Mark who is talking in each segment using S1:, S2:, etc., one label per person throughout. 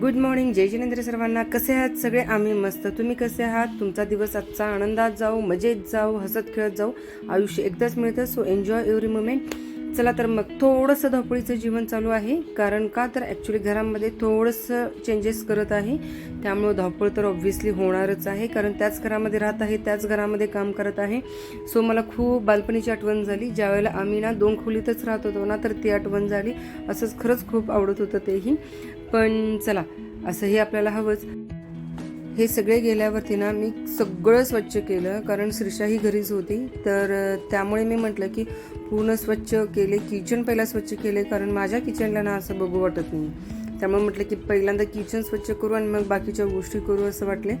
S1: Good morning जय जिनेंद्र सर्वांना. कसे आहात सगळे? आम्ही मस्त. तुम्ही कसे आहात? तुमचा दिवस आजचा आनंदात जाऊ मजेत जाऊ हसत खेळत जाऊ. आयुष्य एकदाच मिळतं सो एन्जॉय एव्हरी मुमेंट चला तर मग थोडंसं धावपळीचं जीवन चालू आहे. कारण का? तर ॲक्च्युली घरामध्ये थोडंसं चेंजेस करत आहे. त्यामुळं धावपळ तर ऑब्व्हियसली होणारच आहे. कारण त्याच घरामध्ये राहत आहे त्याच घरामध्ये काम करत आहे. सो मला खूप बालपणीची आठवण झाली. ज्यावेळेला आम्ही ना दोन खोलीतच राहत होतो ना तर ती आठवण झाली. असंच खरंच खूप आवडत होतं तेही. पण चला असंही आपल्याला हवंच. हे सगळे गेल्यावरती ना मी सगळं स्वच्छ केलं कारण श्रीषा ही घरीच होती. तर त्यामुळे मी म्हटलं की पूर्ण स्वच्छ केले किचन पहिला स्वच्छ केले कारण माझ्या किचनला ना असं बघू वाटत नाही. त्यामुळे म्हटलं की पहिल्यांदा किचन स्वच्छ करू आणि मग बाकीच्या गोष्टी करू असं वाटले.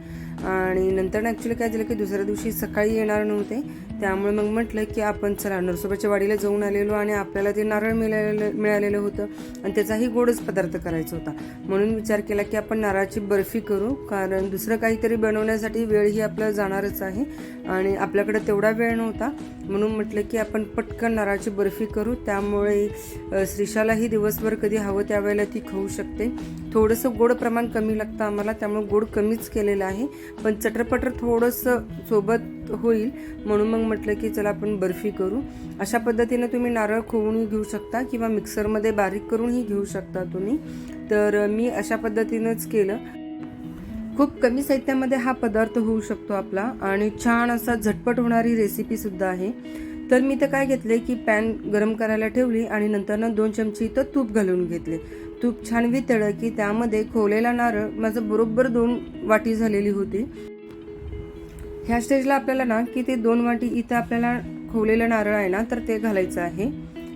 S1: आणि नंतर ॲक्च्युली काय झालं की दुसऱ्या दिवशी सकाळी येणार नव्हते. त्यामुळे मग म्हटलं की आपण चला नरसोबाच्या वाडीला जाऊन आलेलो आणि आपल्याला ते नारळ मिळालेलं मिळालेलं होतं आणि त्याचाही गोडच पदार्थ करायचा होता. म्हणून विचार केला की आपण नारळाची बर्फी करू कारण दुसरं काहीतरी बनवण्यासाठी वेळही आपला जाणारच आहे आणि आपल्याकडे तेवढा वेळ नव्हता. म्हणून म्हटलं की आपण पटकन नारळाची बर्फी करू. त्यामुळे श्रीशालाही दिवसभर कधी हवं त्यावेळेला ती खाऊ शकते. थोडंसं गोड प्रमाण कमी लागतं आम्हाला त्यामुळे गोड कमीच केलेलं आहे. पण चटरपटर थोडंसं सोबत होईल म्हणून मग म्हटलं की चला आपण बर्फी करू. अशा पद्धतीनं तुम्ही नारळ खोवूनही घेऊ शकता किंवा मिक्सरमध्ये बारीक करूनही घेऊ शकता तुम्ही. तर मी अशा पद्धतीनंच केलं. खूप कमी साहित्यामध्ये हा पदार्थ होऊ शकतो आपला आणि छान असा झटपट होणारी रेसिपीसुद्धा आहे. तर मी तर काय घेतले की पॅन गरम करायला ठेवली आणि नंतर ना दोन चमचे इथं तूप घालून घेतले. तूप छान वितळलं की त्यामध्ये खोवलेला नारळ माझं बरोबर दोन वाटी झालेली होती. ह्या स्टेजला आपल्याला ना की ते दोन वाटी इथं आपल्याला खोवलेलं नारळ आहे ना तर ते घालायचं आहे.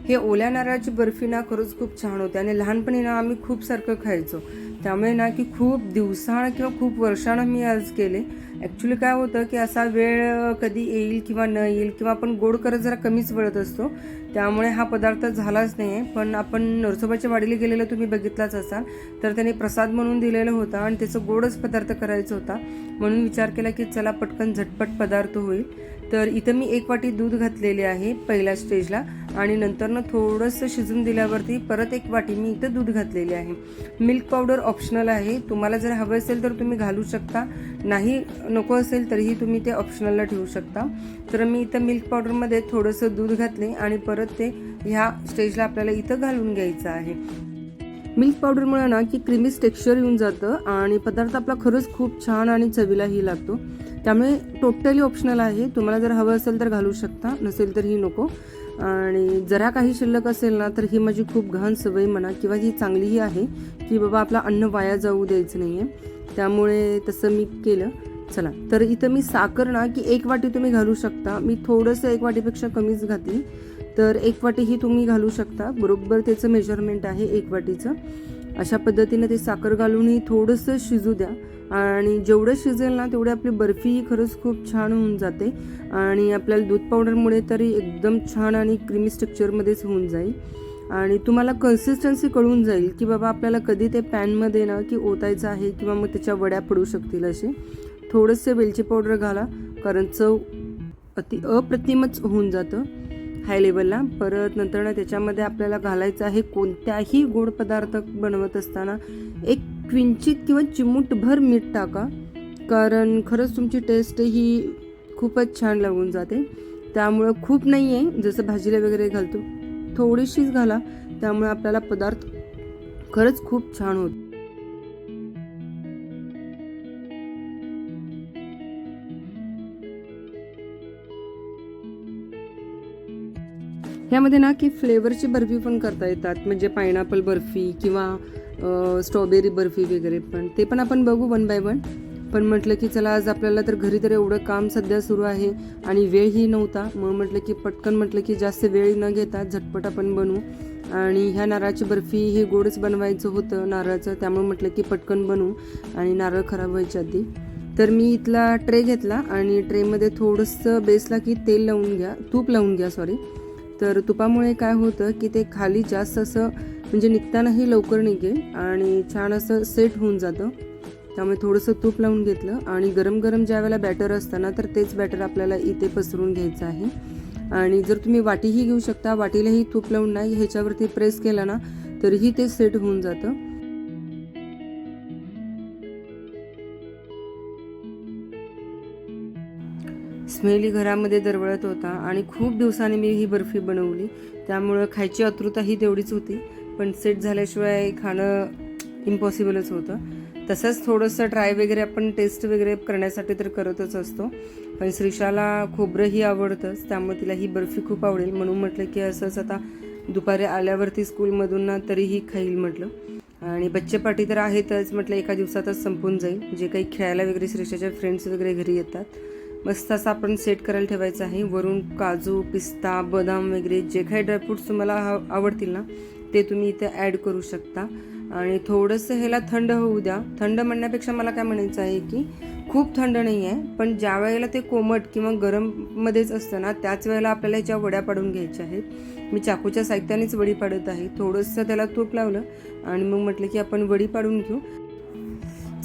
S1: हे ओल्या नारळाची बर्फी ना खरंच खूप छान होते आणि लहानपणी ना आम्ही खूप सारखं खायचो. त्यामुळे ना की खूप दिवसानं किंवा खूप वर्षानं मी आज केले. ॲक्च्युली काय होतं की असा वेळ कधी येईल किंवा न येईल किंवा आपण गोड करत जरा कमीच वळत असतो. त्यामुळे हा पदार्थ झालाच नाही आहे पण आपण नरसोबाच्या वाडीला गेलेलं तुम्ही बघितलाच असाल. तर त्याने प्रसाद म्हणून दिलेला होता आणि त्याचं गोडच पदार्थ करायचा होता. म्हणून विचार केला की चला पटकन झटपट पदार्थ होईल. तर इथं मी एक वाटी दूध घातलेले आहे पहिल्या स्टेजला आणि नंतरनं थोडंसं शिजून दिल्यावरती परत एक वाटी मी इथं दूध घातलेले आहे. मिल्क पावडर ऑप्शनल आहे. तुम्हाला जर हवं असेल तर तुम्ही घालू शकता. नाही नको असेल तरीही तुम्ही ते ऑप्शनलला ठेवू शकता. तर मी इथं मिल्क पावडरमध्ये थोडंसं दूध घातले आणि परत ते ह्या स्टेजला आपल्याला इथं घालून घ्यायचं आहे. मिल्क पावडरमुळे ना की क्रिमीज टेक्स्चर येऊन जातं आणि पदार्थ आपला खरंच खूप छान आणि चवीलाही लागतो. त्यामुळे टोटली ऑप्शनल आहे. तुम्हाला जर हवं असेल तर घालू शकता नसेल तर ही नको. आणि जरा काही शिल्लक असेल ना तर ही माझी खूप घाण सवय म्हणा किंवा ही चांगलीही आहे की बाबा आपला अन्न वाया जाऊ द्यायचं नाही आहे त्यामुळे तसं मी केलं. चला तर इथं मी साखर ना की एक वाटी तुम्ही घालू शकता. मी थोडंसं एक वाटीपेक्षा कमीच घातली. तर एक वाटी ही तुम्ही घालू शकता. बरोबर त्याचं मेजरमेंट आहे एक वाटीचं. अशा पद्धतीने ते साखर घालूनही थोडंसं शिजू द्या. आणि जेवढं शिजेल ना तेवढी आपली बर्फीही खरंच खूप छान होऊन जाते. आणि आपल्याला दूध पावडरमुळे तरी एकदम छान आणि क्रीमी स्ट्रक्चरमध्येच होऊन जाईल. आणि तुम्हाला कन्सिस्टन्सी कळून जाईल की बाबा आपल्याला कधी ते पॅनमध्ये ना की ओतायचं आहे किंवा मग त्याच्या वड्या पडू शकतील असे. थोडंसं वेलची पावडर घाला कारण चव अति अप्रतिमच होऊन जातं. हाय लेवलला. परत नंतर ना त्याच्यामध्ये आपल्याला घालायचं आहे कोणत्याही गोड पदार्थ बनवत असताना एक क्विंचित किंवा चिमूटभर मीठ टाका. कारण खरंच तुमची टेस्ट ही खूपच छान लागून जाते. त्यामुळं खूप नाही आहे जसं भाजीला वगैरे घालतो. थोडीशीच घाला. त्यामुळे आपल्याला पदार्थ खरंच खूप छान होतो. ह्यामध्ये ना की फ्लेवरची बर्फी पण करता येतात. म्हणजे पायनॅपल बर्फी किंवा स्ट्रॉबेरी बर्फी वगैरे पण. ते पण आपण बघू वन बाय वन पण म्हटलं की चला आज आपल्याला तर घरी तर एवढं काम सध्या सुरू आहे आणि वेळही नव्हता. मग म्हटलं की पटकन म्हटलं की जास्त वेळ न घेता झटपट आपण बनवू. आणि ह्या नारळाची बर्फी हे गोडच बनवायचं होतं नारळाचं. त्यामुळे म्हटलं की पटकन बनवू. आणि नारळ खराब व्हायच्या आधी. तर मी इथला ट्रे घेतला आणि ट्रेमध्ये थोडंसं बेसला की तेल लावून घ्या. तूप लावून घ्या सॉरी तर तुपामुळे काय होतं की ते खाली जास्त असं म्हणजे निघतानाही लवकर निघेल आणि छान असं सेट होऊन जातं. त्यामुळे थोडंसं तूप लावून घेतलं आणि गरम गरम ज्या वेळेला बॅटर असतं ना तर तेच बॅटर आपल्याला इथे पसरून घ्यायचं आहे. आणि जर तुम्ही वाटीही घेऊ शकता वाटीलाही तूप लावून नाही ह्याच्यावरती प्रेस केला ना तरीही ते सेट होऊन जातं. स्मेली घरामध्ये दरवळत होता आणि खूप दिवसांनी मी ही बर्फी बनवली. त्यामुळं खायची आतुरताही तेवढीच होती. पण सेट झाल्याशिवाय खाणं इम्पॉसिबलच होतं. तसंच थोडंसं ट्राय वगैरे आपण टेस्ट वगैरे करण्यासाठी तर करतच असतो. पण श्रीषाला खोबरंही आवडतंच. त्यामुळे तिला ही बर्फी खूप आवडेल. म्हणून म्हटलं की असंच आता दुपारी आल्यावरती स्कूलमधून ना तरीही खाईल म्हटलं. आणि बच्चे पार्टी तर आहेतच. म्हटलं एका दिवसातच संपून जाईल. जे काही खेळायला वगैरे श्रीशाच्या फ्रेंड्स वगैरे घरी येतात. मस्त असं आपण सेट करायला ठेवायचं आहे. वरून काजू पिस्ता बदाम वगैरे जे काही ड्रायफ्रूट्स तुम्हाला हा- आवडतील ना ते तुम्ही इथे ॲड करू शकता. आणि थोडंसं ह्याला थंड होऊ द्या. थंड म्हणण्यापेक्षा मला काय म्हणायचं आहे की खूप थंड नाही आहे पण ज्या वेळेला ते कोमट किंवा गरममध्येच असतं ना त्याच वेळेला आपल्याला ह्याच्या वड्या पाडून घ्यायच्या आहेत. मी चाकूच्या साहित्यानेच वडी पाडत आहे. थोडंसं त्याला तूप लावलं आणि मग म्हटलं की आपण वडी पाडून घेऊ.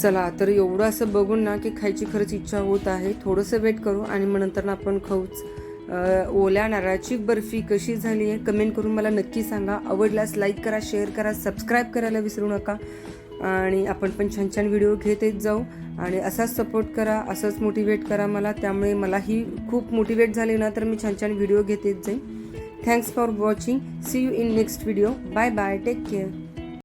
S1: चला तर एवढं असं बघून ना की खायची खरंच इच्छा होत आहे. थोडंसं वेट करू आणि मग नंतर ना आपण खाऊच. ओल्या नारळाची बर्फी कशी झाली आहे कमेंट करून मला नक्की सांगा. आवडल्यास लाईक करा शेअर करा सबस्क्राईब करायला विसरू नका. आणि आपण पण छान छान व्हिडिओ घेत येत जाऊ. आणि असाच सपोर्ट करा असंच मोटिवेट करा मला. त्यामुळे मलाही खूप मोटिवेट झाले ना तर मी छान छान व्हिडिओ घेत येत जाईन. Thanks for watching see you in next video bye bye take care